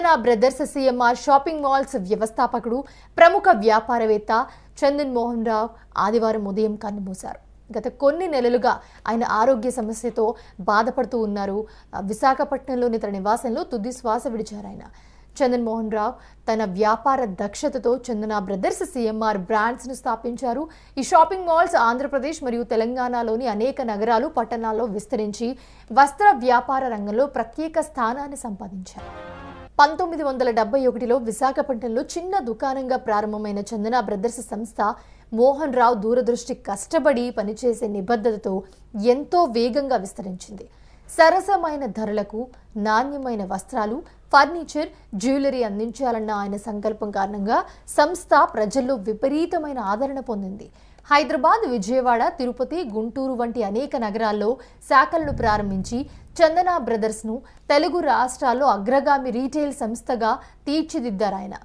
Chandana brothers CMR shopping malls వ్యవస్థాపకుడు ప్రముఖ వ్యాపారవేత్త చందన్ మోహన్ రావు ఆదివారం ఉదయం కన్నుమూశారు గత కొన్ని నెలలుగా ఆయన ఆరోగ్య సమస్యతో బాధపడుతూ ఉన్నారు. విశాఖపట్నంలోని తన నివాసంలో తుది శ్వాస విడిచారు ఆయన. చందన్ మోహన్ రావు తన వ్యాపార దక్షతతో చందన బ్రదర్స్ సిఎంఆర్ బ్రాండ్స్ను స్థాపించారు. ఈ షాపింగ్ మాల్స్ ఆంధ్రప్రదేశ్ మరియు తెలంగాణలోని అనేక నగరాలు పట్టణాల్లో విస్తరించి వస్త్ర వ్యాపార రంగంలో ప్రత్యేక స్థానాన్ని సంపాదించారు. పంతొమ్మిది వందల డెబ్బై ఒకటిలో విశాఖపట్నంలో చిన్న దుకాణంగా ప్రారంభమైన చందన బ్రదర్స్ సంస్థ మోహన్ రావు దూరదృష్టి కష్టపడి పనిచేసే నిబద్ధతతో ఎంతో వేగంగా విస్తరించింది. సరసమైన ధరలకు నాణ్యమైన వస్త్రాలు ఫర్నిచర్ జ్యువెలరీ అందించాలన్న ఆయన సంకల్పం కారణంగా సంస్థ ప్రజల్లో విపరీతమైన ఆదరణ పొందింది. హైదరాబాద్ విజయవాడ తిరుపతి గుంటూరు వంటి అనేక నగరాల్లో శాఖలను ప్రారంభించి చందన బ్రదర్స్ను తెలుగు రాష్ట్రాల్లో అగ్రగామి రీటైల్ సంస్థగా తీర్చిదిద్దారు ఆయన